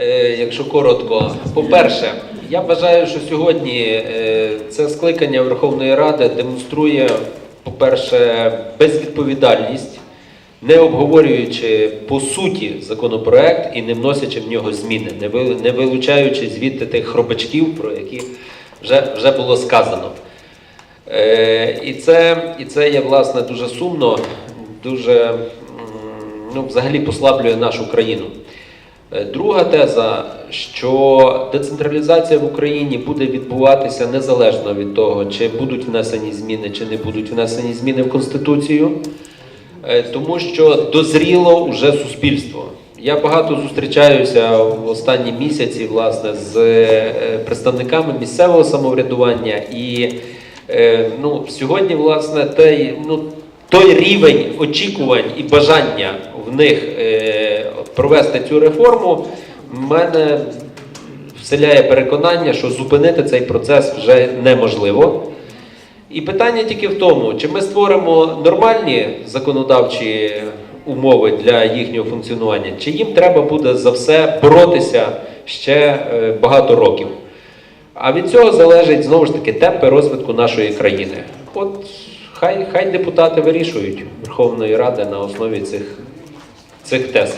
Е, Якщо коротко, по-перше, я вважаю, що сьогодні е, це скликання Верховної Ради демонструє, по-перше, безвідповідальність, не обговорюючи по суті законопроект і не вносячи в нього зміни, не вилучаючи звідти тих хробачків, про які вже, вже було сказано. Е, І це, і це є власне дуже сумно, дуже ну, взагалі послаблює нашу країну. Е, Друга теза, що децентралізація в Україні буде відбуватися незалежно від того, чи будуть внесені зміни, чи не будуть внесені зміни в Конституцію, Е, тому що дозріло вже суспільство. Я багато зустрічаюся в останні місяці власне, з е, представниками місцевого самоврядування і ну, сьогодні, власне, той, ну, той рівень очікувань і бажання в них е, провести цю реформу, в мене вселяє переконання, що зупинити цей процес вже неможливо. І питання тільки в тому, чи ми створимо нормальні законодавчі умови для їхнього функціонування, чи їм треба буде за все боротися ще е, багато років. А від цього залежить знову ж таки темпи розвитку нашої країни. От хай, хай депутати вирішують Верховної Ради на основі цих, цих тез.